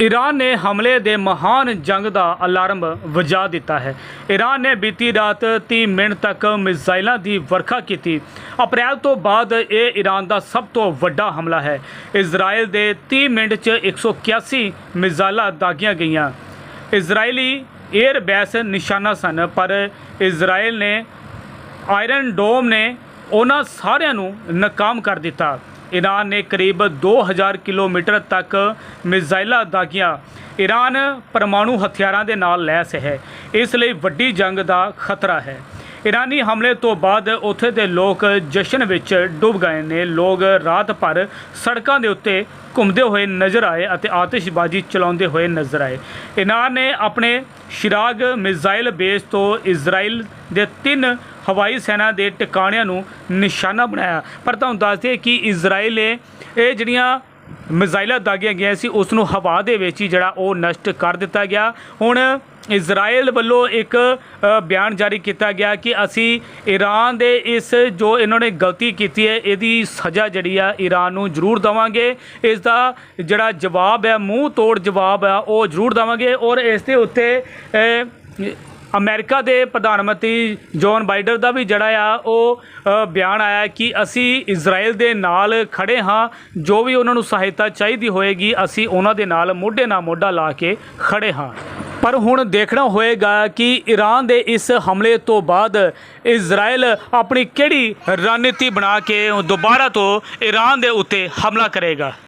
Iran ਨੇ ਹਮਲੇ ਦੇ ਮਹਾਨ ਜੰਗ ਦਾ ਅਲਾਰਮ ਵਜਾ ਦਿੱਤਾ ਹੈ। ਈਰਾਨ ਨੇ ਬੀਤੀ ਰਾਤ 30 ਮਿੰਟ ਤੱਕ ਮਿਜ਼ਾਈਲਾਂ ਦੀ ਵਰਖਾ ਕੀਤੀ। ਅਪ੍ਰੈਲ ਤੋਂ ਬਾਅਦ ਇਹ ਈਰਾਨ ਦਾ ਸਭ ਤੋਂ ਵੱਡਾ ਹਮਲਾ ਹੈ। ਇਜ਼ਰਾਈਲ ਦੇ 30 ਮਿੰਟ 'ਚ 181 ਮਿਜ਼ਾਈਲਾਂ ਦਾਗੀਆਂ ਗਈਆਂ। ਇਜ਼ਰਾਈਲੀ 에ਅਰ ਬੇਸ ਨਿਸ਼ਾਨਾ ਸਨ, ਪਰ ਇਜ਼ਰਾਈਲ ਨੇ ਆਇਰਨ ਡੋਮ ਨੇ ਉਹਨਾਂ ਸਾਰਿਆਂ ਨੂੰ ਨਾਕਾਮ ਕਰ ਦਿੱਤਾ। ਈਰਾਨ ਨੇ ਕਰੀਬ 2000 ਕਿਲੋਮੀਟਰ ਤੱਕ ਮਿਜ਼ਾਈਲਾਂ ਦਾਗੀਆਂ ਈਰਾਨ ਪਰਮਾਣੂ ਹਥਿਆਰਾਂ ਦੇ ਨਾਲ ਲੈਸ ਹੈ। ਇਸ ਲਈ ਵੱਡੀ ਜੰਗ ਦਾ ਖਤਰਾ ਹੈ। ਈਰਾਨੀ ਹਮਲੇ ਤੋਂ ਬਾਅਦ ਉੱਥੇ ਦੇ ਲੋਕ ਜਸ਼ਨ ਵਿੱਚ ਡੁੱਬ ਗਏ ਨੇ। ਲੋਕ ਰਾਤ ਭਰ ਸੜਕਾਂ ਦੇ ਉੱਤੇ ਘੁੰਮਦੇ ਹੋਏ ਨਜ਼ਰ ਆਏ ਅਤੇ ਆਤਿਸ਼ਬਾਜ਼ੀ ਚਲਾਉਂਦੇ ਹੋਏ ਨਜ਼ਰ ਆਏ। ਈਰਾਨ ਨੇ ਆਪਣੇ ਸ਼ਿਰਾਗ ਮਿਜ਼ਾਈਲ ਬੇਸ ਤੋਂ ਇਜ਼ਰਾਈਲ ਦੇ ਤਿੰਨ ਹਵਾਈ ਸੈਨਾ ਦੇ ਟਿਕਾਣਿਆਂ ਨੂੰ ਨਿਸ਼ਾਨਾ ਬਣਾਇਆ। ਪਰ ਤੁਹਾਨੂੰ ਦੱਸ ਦਈਏ ਕਿ ਇਜ਼ਰਾਈਲ ਨੇ ਇਹ ਜਿਹੜੀਆਂ ਮਿਜ਼ਾਈਲਾਂ ਦਾਗੀਆਂ ਗਈਆਂ ਸੀ, ਉਸ ਨੂੰ ਹਵਾ ਦੇ ਵਿੱਚ ਹੀ ਜਿਹੜਾ ਉਹ ਨਸ਼ਟ ਕਰ ਦਿੱਤਾ ਗਿਆ। ਹੁਣ ਇਜ਼ਰਾਈਲ ਵੱਲੋਂ ਇੱਕ ਬਿਆਨ ਜਾਰੀ ਕੀਤਾ ਗਿਆ ਕਿ ਅਸੀਂ ਈਰਾਨ ਦੇ ਇਸ ਜੋ ਇਹਨਾਂ ਨੇ ਗਲਤੀ ਕੀਤੀ ਹੈ, ਇਹਦੀ ਸਜ਼ਾ ਜਿਹੜੀ ਆ ਈਰਾਨ ਨੂੰ ਜ਼ਰੂਰ ਦਵਾਂਗੇ। ਇਸ ਦਾ ਜਿਹੜਾ ਜਵਾਬ ਹੈ, ਮੂੰਹ ਤੋੜ ਜਵਾਬ ਆ, ਉਹ ਜ਼ਰੂਰ ਦਵਾਂਗੇ ਔਰ ਇਸ ਦੇ ਉੱਤੇ ਅਮਰੀਕਾ ਦੇ ਪ੍ਰਧਾਨ ਮੰਤਰੀ ਜੌਨ ਬਾਈਡਨ ਦਾ ਵੀ ਜਿਹੜਾ ਆ, ਉਹ ਬਿਆਨ ਆਇਆ ਕਿ ਅਸੀਂ ਇਜ਼ਰਾਈਲ ਦੇ ਨਾਲ ਖੜੇ ਹਾਂ, ਜੋ ਵੀ ਉਹਨਾਂ ਨੂੰ ਸਹਾਇਤਾ ਚਾਹੀਦੀ ਹੋਏਗੀ, ਅਸੀਂ ਉਹਨਾਂ ਦੇ ਨਾਲ ਮੋਢੇ ਨਾਲ ਮੋਢਾ ਲਾ ਕੇ ਖੜੇ ਹਾਂ। ਪਰ ਹੁਣ ਦੇਖਣਾ ਹੋਏਗਾ ਕਿ ਈਰਾਨ ਦੇ ਇਸ ਹਮਲੇ ਤੋਂ ਬਾਅਦ ਇਜ਼ਰਾਈਲ ਆਪਣੀ ਕਿਹੜੀ ਰਣਨੀਤੀ ਬਣਾ ਕੇ ਦੁਬਾਰਾ ਤੋਂ ਈਰਾਨ ਦੇ ਉੱਤੇ ਹਮਲਾ ਕਰੇਗਾ।